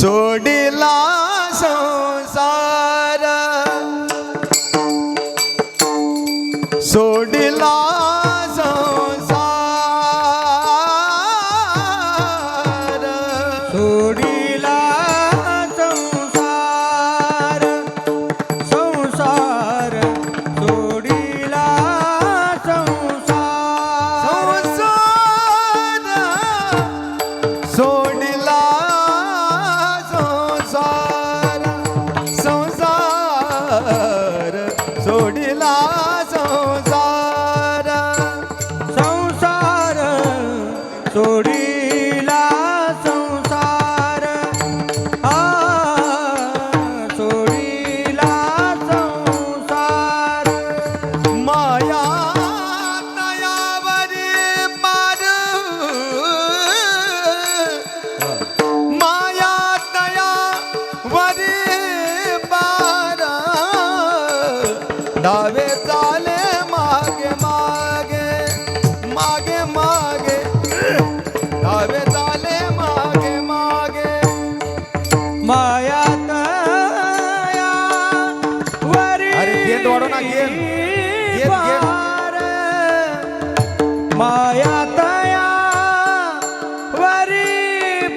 सोडिला थोड़ी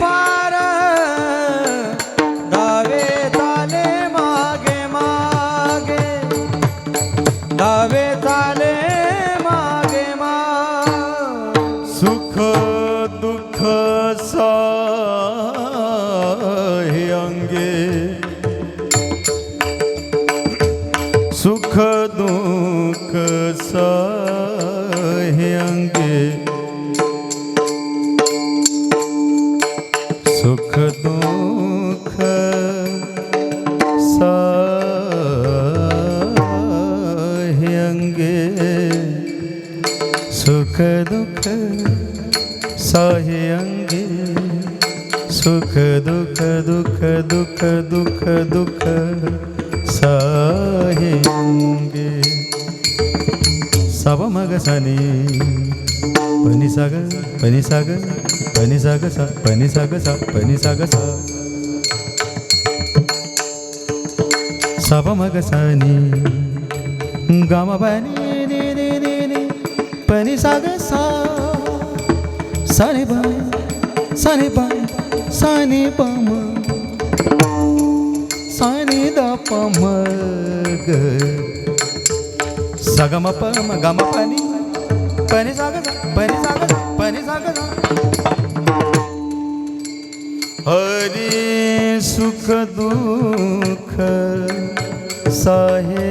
पार। चाले मागे मागे। चाले मागे मागे। सुख दुःख अंगे। सुख दुःख અંગે સુખ દુઃખ દુઃખ દુઃખ દુઃખ દુઃખ સહેંગે સવમગ સની પનિસગ પનિસગ પનિસગ સ પનિસગ સ પનિસગ સ సవమగ సని గమ పని పని సగసా सारे बाय सारे बाय साने पम साने द पम ग। सगम पम गम पनि पनि साग पनि साग पनि साग हरि सुख दुख साहे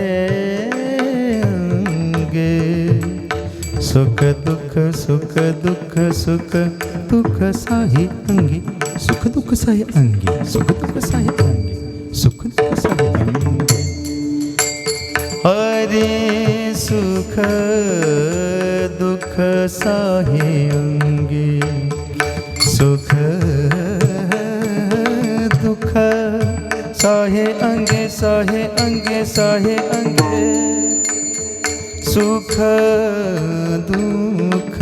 सुख दुख सुख दुख सुख दुख साहे अंगे। सुख दुख साहे अंगे, सुख दुख साहे अंगे, सुख दुःख साहे अंगे। हरे सुख दुख साहे अंगे। सुख दुख साहे अंगे साहे अंगे साहे अंगे। ਸੁਖ ਦੁਖ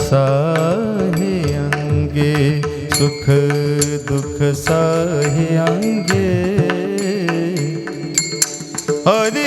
ਸਾਹੇ ਅੰਗੇ ਸੁਖ ਦੁਖ ਸਾਹੇ ਅੰਗੇ। ਹਰੀ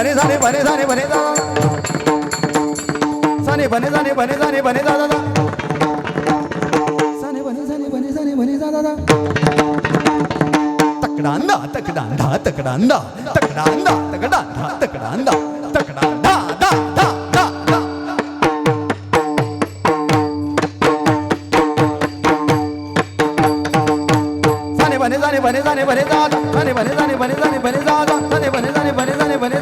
बने साने बने साने बने दा साने बने साने बने साने बने दा दा दा साने बने साने बने साने बने दा दा दा तकडांदा तकडांदा तकडांदा तकडांदा तकडांदा तकडांदा तकडांदा दा दा दा दा साने बने साने बने साने बने दा दा साने बने साने बने साने बने दा दा साने बने साने बने साने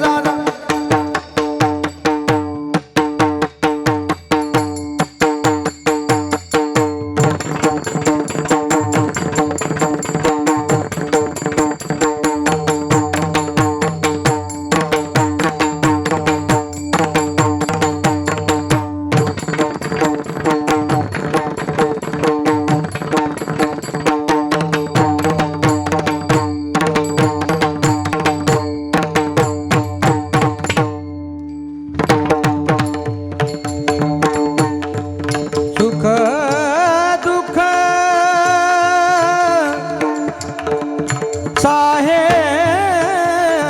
साहे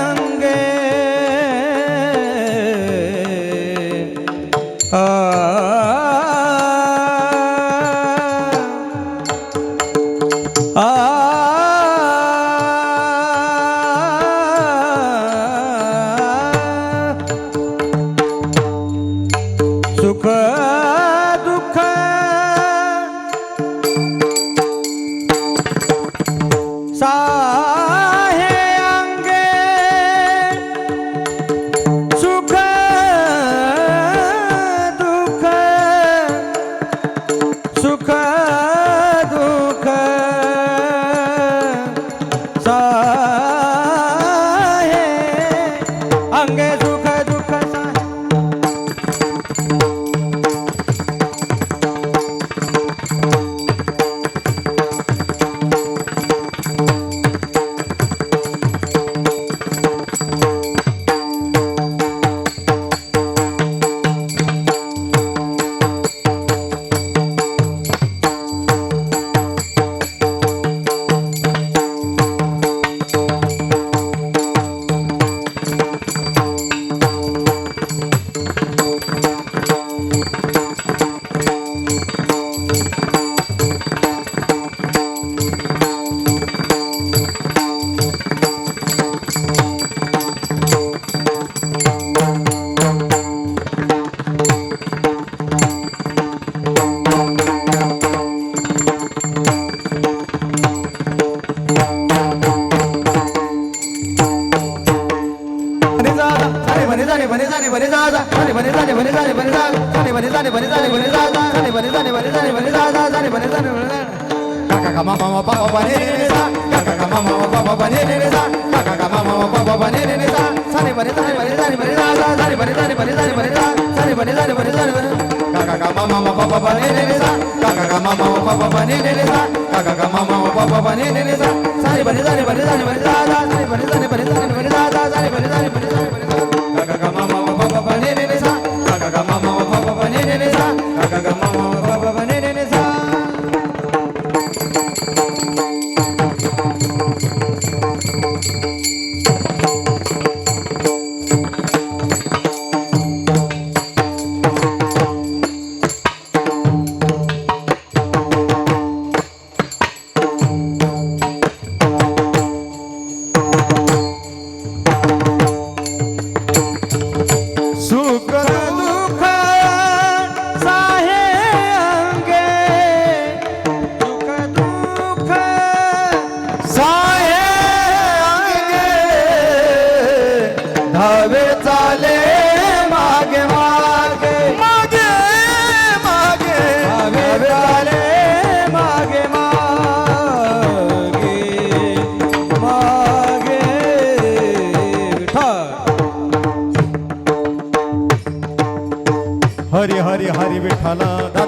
अंगे आ आ सुख kama mama papa bane ne sa kaka kama mama papa bane ne sa kaka kama mama papa bane ne sa sare bane sare bane sare bane sa sa sare bane sare bane sare bare sa sare bare sare bare sare bare kaka kama mama papa bane ne sa kaka kama mama papa bane ne sa kaka kama mama papa bane ne sa sare bane sare bane sare bane sa sa sare bane sare bane sare bane sa sa sare bane sare bane sare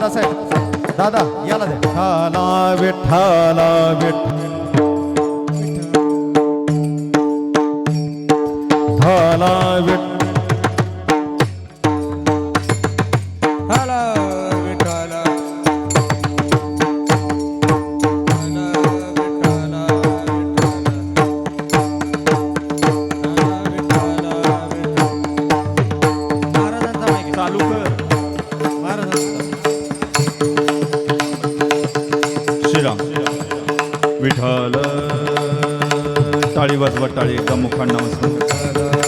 Dadasaheb दादा याला द्या. ठाला विठाला विठ. ठाला झालं. टाळी वाजवा टाळी. एकदा मुखांना वाजवा